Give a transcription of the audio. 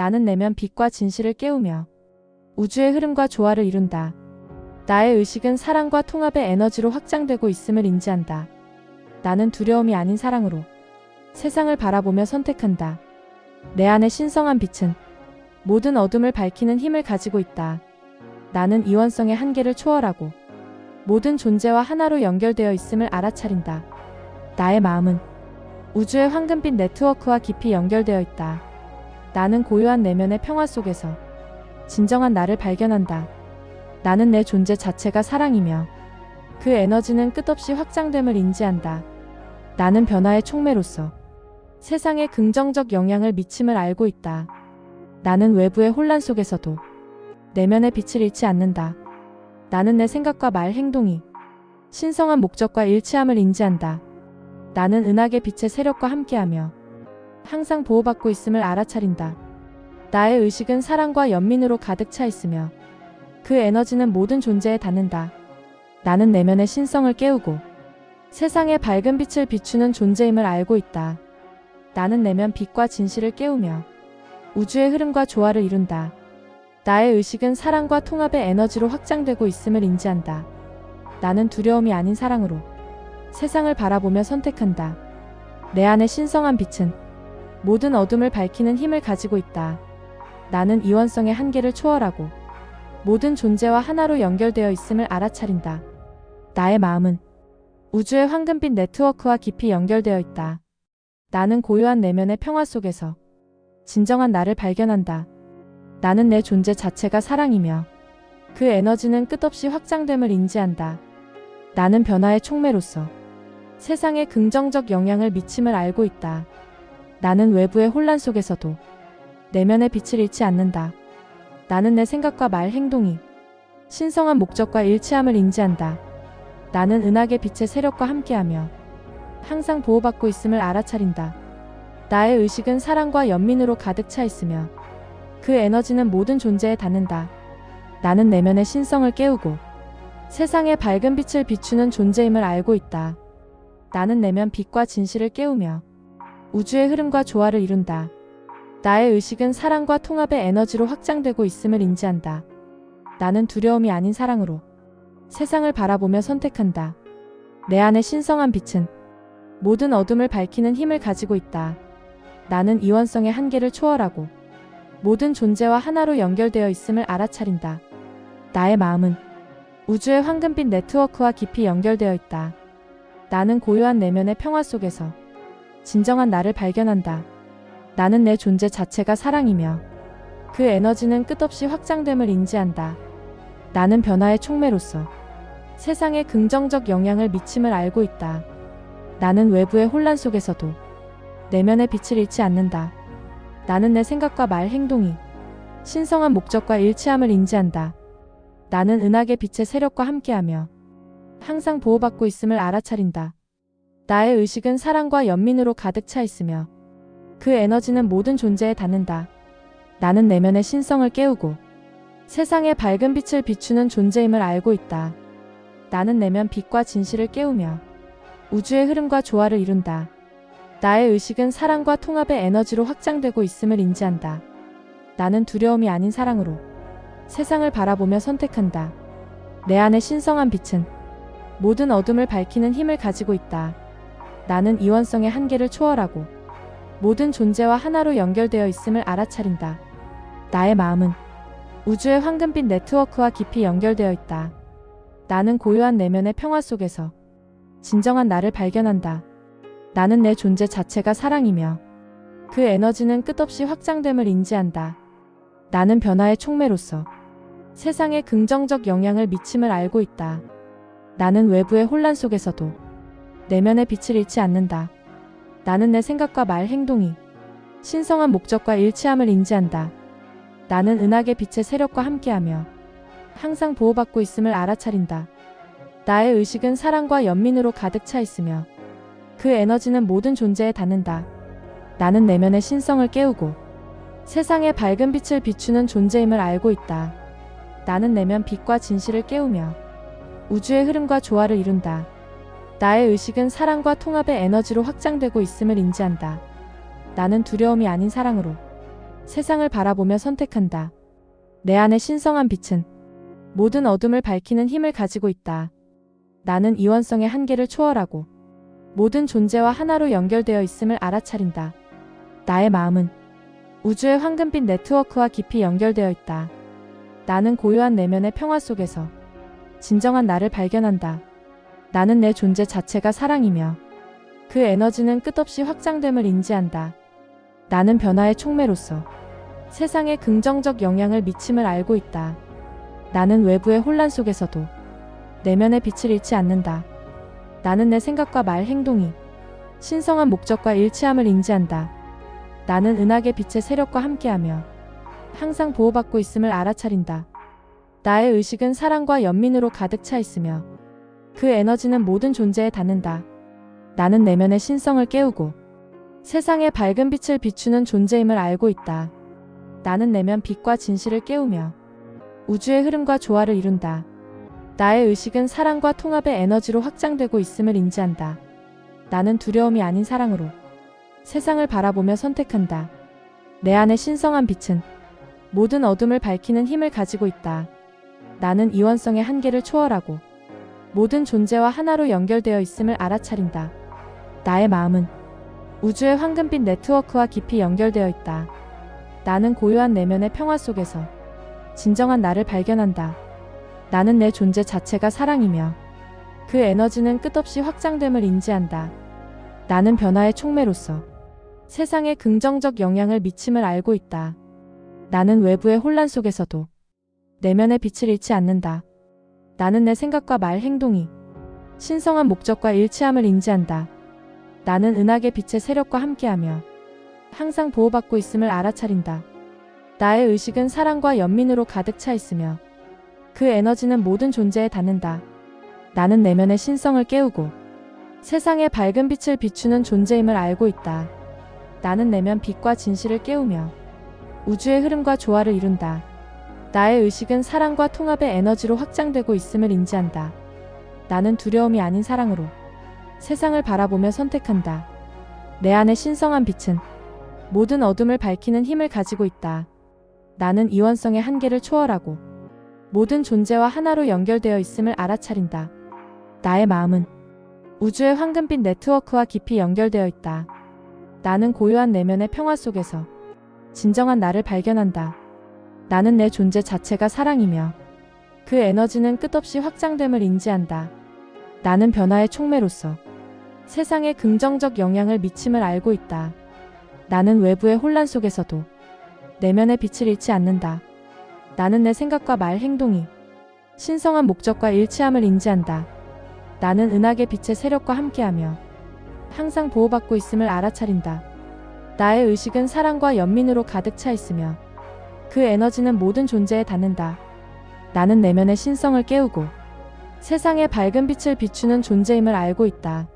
나는 내면 빛과 진실을 깨우며 우주의 흐름과 조화를 이룬다. 나의 의식은 사랑과 통합의 에너지로 확장되고 있음을 인지한다. 나는 두려움이 아닌 사랑으로 세상을 바라보며 선택한다. 내 안의 신성한 빛은 모든 어둠을 밝히는 힘을 가지고 있다. 나는 이원성의 한계를 초월하고 모든 존재와 하나로 연결되어 있음을 알아차린다. 나의 마음은 우주의 황금빛 네트워크와 깊이 연결되어 있다. 나는 고요한 내면의 평화 속에서 진정한 나를 발견한다. 나는 내 존재 자체가 사랑이며 그 에너지는 끝없이 확장됨을 인지한다. 나는 변화의 촉매로서 세상에 긍정적 영향을 미침을 알고 있다. 나는 외부의 혼란 속에서도 내면의 빛을 잃지 않는다. 나는 내 생각과 말 행동이 신성한 목적과 일치함을 인지한다. 나는 은하계 빛의 세력과 함께하며 항상 보호받고 있음을 알아차린다. 나의 의식은 사랑과 연민으로 가득 차 있으며 그 에너지는 모든 존재에 닿는다. 나는 내면의 신성을 깨우고 세상에 밝은 빛을 비추는 존재임을 알고 있다. 나는 내면 빛과 진실을 깨우며 우주의 흐름과 조화를 이룬다. 나의 의식은 사랑과 통합의 에너지로 확장되고 있음을 인지한다. 나는 두려움이 아닌 사랑으로 세상을 바라보며 선택한다. 내 안의 신성한 빛은 모든 어둠을 밝히는 힘을 가지고 있다. 나는 이원성의 한계를 초월하고 모든 존재와 하나로 연결되어 있음을 알아차린다. 나의 마음은 우주의 황금빛 네트워크와 깊이 연결되어 있다. 나는 고요한 내면의 평화 속에서 진정한 나를 발견한다. 나는 내 존재 자체가 사랑이며 그 에너지는 끝없이 확장됨을 인지한다. 나는 변화의 촉매로서 세상에 긍정적 영향을 미침을 알고 있다. 나는 외부의 혼란 속에서도 내면의 빛을 잃지 않는다. 나는 내 생각과 말 행동이 신성한 목적과 일치함을 인지한다. 나는 은하계 빛의 세력과 함께하며 항상 보호받고 있음을 알아차린다. 나의 의식은 사랑과 연민으로 가득 차 있으며 그 에너지는 모든 존재에 닿는다. 나는 내면의 신성을 깨우고 세상에 밝은 빛을 비추는 존재임을 알고 있다. 나는 내면 빛과 진실을 깨우며 우주의 흐름과 조화를 이룬다. 나의 의식은 사랑과 통합의 에너지로 확장되고 있음을 인지한다. 나는 두려움이 아닌 사랑으로 세상을 바라보며 선택한다. 내 안의 신성한 빛은 모든 어둠을 밝히는 힘을 가지고 있다. 나는 이원성의 한계를 초월하고 모든 존재와 하나로 연결되어 있음을 알아차린다. 나의 마음은 우주의 황금빛 네트워크와 깊이 연결되어 있다. 나는 고요한 내면의 평화 속에서 진정한 나를 발견한다. 나는 내 존재 자체가 사랑이며 그 에너지는 끝없이 확장됨을 인지한다. 나는 변화의 촉매로서 세상에 긍정적 영향을 미침을 알고 있다. 나는 외부의 혼란 속에서도 내면의 빛을 잃지 않는다. 나는 내 생각과 말 행동이 신성한 목적과 일치함을 인지한다. 나는 은하계 빛의 세력과 함께하며 항상 보호받고 있음을 알아차린다. 나의 의식은 사랑과 연민으로 가득 차 있으며 그 에너지는 모든 존재에 닿는다. 나는 내면의 신성을 깨우고 세상에 밝은 빛을 비추는 존재임을 알고 있다. 나는 내면 빛과 진실을 깨우며 우주의 흐름과 조화를 이룬다. 나의 의식은 사랑과 통합의 에너지로 확장되고 있음을 인지한다. 나는 두려움이 아닌 사랑으로 세상을 바라보며 선택한다. 내 안의 신성한 빛은 모든 어둠을 밝히는 힘을 가지고 있다. 나는 이원성의 한계를 초월하고 모든 존재와 하나로 연결되어 있음을 알아차린다. 나의 마음은 우주의 황금빛 네트워크와 깊이 연결되어 있다. 나는 고요한 내면의 평화 속에서 진정한 나를 발견한다. 나는 내 존재 자체가 사랑이며 그 에너지는 끝없이 확장됨을 인지한다. 나는 변화의 촉매로서 세상에 긍정적 영향을 미침을 알고 있다. 나는 외부의 혼란 속에서도 내면의 빛을 잃지 않는다. 나는 내 생각과 말 행동이 신성한 목적과 일치함을 인지한다. 나는 은하계 빛의 세력과 함께하며 항상 보호받고 있음을 알아차린다. 나의 의식은 사랑과 연민으로 가득 차 있으며 그 에너지는 모든 존재에 닿는다. 나는 내면의 신성을 깨우고 세상에 밝은 빛을 비추는 존재임을 알고 있다. 나는 내면 빛과 진실을 깨우며 우주의 흐름과 조화를 이룬다. 나의 의식은 사랑과 통합의 에너지로 확장되고 있음을 인지한다. 나는 두려움이 아닌 사랑으로 세상을 바라보며 선택한다. 내 안의 신성한 빛은 모든 어둠을 밝히는 힘을 가지고 있다. 나는 이원성의 한계를 초월하고 모든 존재와 하나로 연결되어 있음을 알아차린다. 나의 마음은 우주의 황금빛 네트워크와 깊이 연결되어 있다. 나는 고요한 내면의 평화 속에서 진정한 나를 발견한다. 나는 내 존재 자체가 사랑이며 그 에너지는 끝없이 확장됨을 인지한다. 나는 변화의 촉매로서 세상에 긍정적 영향을 미침을 알고 있다. 나는 외부의 혼란 속에서도 내면의 빛을 잃지 않는다. 나는 내 생각과 말 행동이 신성한 목적과 일치함을 인지한다. 나는 은하계 빛의 세력과 함께하며 항상 보호받고 있음을 알아차린다. 나의 의식은 사랑과 연민으로 가득 차 있으며 그 에너지는 모든 존재에 닿는다. 나는 내면의 신성을 깨우고 세상에 밝은 빛을 비추는 존재임을 알고 있다. 나는 내면 빛과 진실을 깨우며 우주의 흐름과 조화를 이룬다. 나의 의식은 사랑과 통합의 에너지로 확장되고 있음을 인지한다. 나는 두려움이 아닌 사랑으로 세상을 바라보며 선택한다. 내 안의 신성한 빛은 모든 어둠을 밝히는 힘을 가지고 있다. 나는 이원성의 한계를 초월하고 모든 존재와 하나로 연결되어 있음을 알아차린다. 나의 마음은 우주의 황금빛 네트워크와 깊이 연결되어 있다. 나는 고요한 내면의 평화 속에서 진정한 나를 발견한다. 나는 내 존재 자체가 사랑이며 그 에너지는 끝없이 확장됨을 인지한다. 나는 변화의 촉매로서 세상에 긍정적 영향을 미침을 알고 있다. 나는 외부의 혼란 속에서도 내면의 빛을 잃지 않는다. 나는 내 생각과 말 행동이 신성한 목적과 일치함을 인지한다. 나는 은하계 빛의 세력과 함께하며 항상 보호받고 있음을 알아차린다. 나의 의식은 사랑과 연민으로 가득 차 있으며 그 에너지는 모든 존재에 닿는다. 나는 내면의 신성을 깨우고 세상에 밝은 빛을 비추는 존재임을 알고 있다. 나는 내면 빛과 진실을 깨우며 우주의 흐름과 조화를 이룬다. 나의 의식은 사랑과 통합의 에너지로 확장되고 있음을 인지한다. 나는 두려움이 아닌 사랑으로 세상을 바라보며 선택한다. 내 안의 신성한 빛은 모든 어둠을 밝히는 힘을 가지고 있다. 나는 이원성의 한계를 초월하고 모든 존재와 하나로 연결되어 있음을 알아차린다. 나의 마음은 우주의 황금빛 네트워크와 깊이 연결되어 있다. 나는 고요한 내면의 평화 속에서 진정한 나를 발견한다. 나는 내 존재 자체가 사랑이며 그 에너지는 끝없이 확장됨을 인지한다. 나는 변화의 촉매로서 세상에 긍정적 영향을 미침을 알고 있다. 나는 외부의 혼란 속에서도 내면의 빛을 잃지 않는다. 나는 내 생각과 말 행동이 신성한 목적과 일치함을 인지한다. 나는 은하계 빛의 세력과 함께하며 항상 보호받고 있음을 알아차린다. 나의 의식은 사랑과 연민으로 가득 차 있으며 그 에너지는 모든 존재에 닿는다. 나는 내면의 신성을 깨우고 세상에 밝은 빛을 비추는 존재임을 알고 있다.